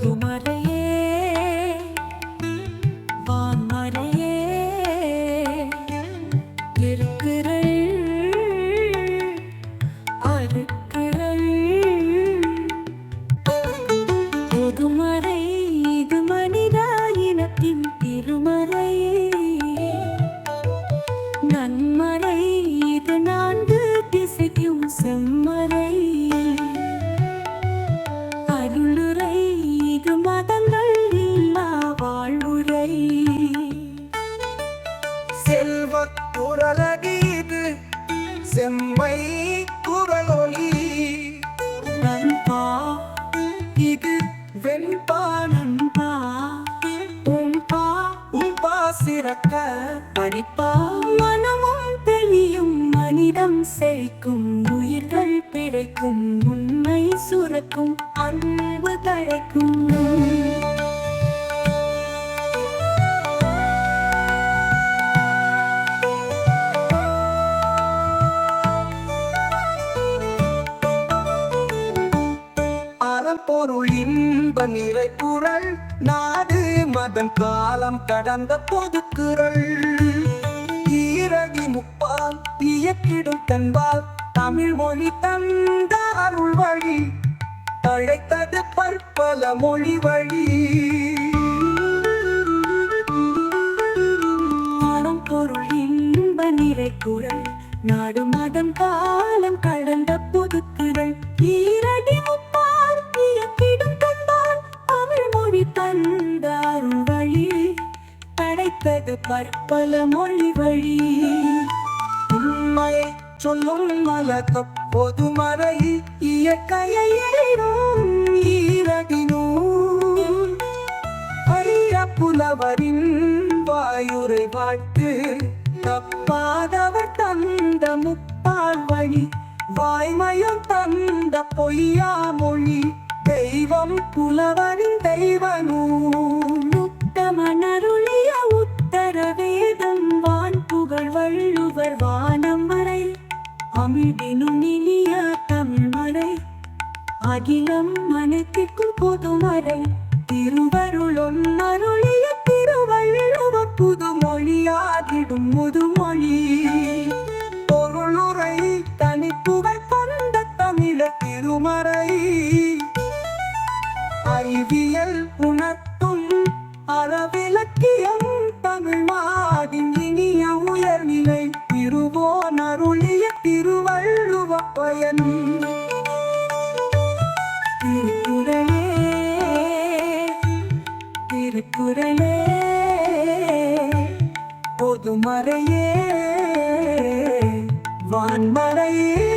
புதுமறையே வான்மறையே இருக்கிறள் அறுக்கிறள் புதுமறை இது மனிதா இனத்தின் திருமறையே நன்மறை இது நான்கு திசைக்கும் செம்மறை. குரலகீது செம்மை குரலொலி. நண்பா இது வெண்பா நண்பா. உம்பா உம்பா சிறக்க படிப்பா மனமும் தெளியும் மனிதம் செழிக்கும் உயிர்கள் பிழைக்கும் உண்மை சுரக்கும் அன்பு தழைக்கும். ஒரு இன்ப நிறை குரல். நாடு மதன் காலம் கடந்த பொதுக்குறள் ஈரடி முப்பால் இயக்கிடும் தன்பால் தமிழ் மொழி தந்த அருள் வழி. தழைத்தது பற்பல மொழி வழி. மனம் பொருள் இன்ப நிறை குரல். நாடு மதம் காலம் கடந்த புதுக்குறள் ஈரடி படைத்தது பற்பல மொழி வழி. உண்மை சொல்லும் மலக்க பொதுமறை இயற்கையை கையிலும் ஈரடி புலவரின் வாயுரை பாட்டு தப்பாதவர் தந்த முப்பால் வழி வாய்மயம் தந்த பொய்யா மொழி தெய்வம் புலவர் தமிழினும் இனிய தமிழ் மறை அகிலம் மனத்திற்கும் புதுமறை திருவருளும் அருளிய திருவள்ளுவ புதுமொழியாகிடும் முதுமொழி. பொருளுரை தனிப்புகழ் பந்த தமிழ திருமறை. அறிவியல் உணர்த்தும் அறவிலக்கியம் தமிழ் மாதின் இனிய பயன் திருக்குறளே திருக்குறளே பொதுமறையே வான்மறையே.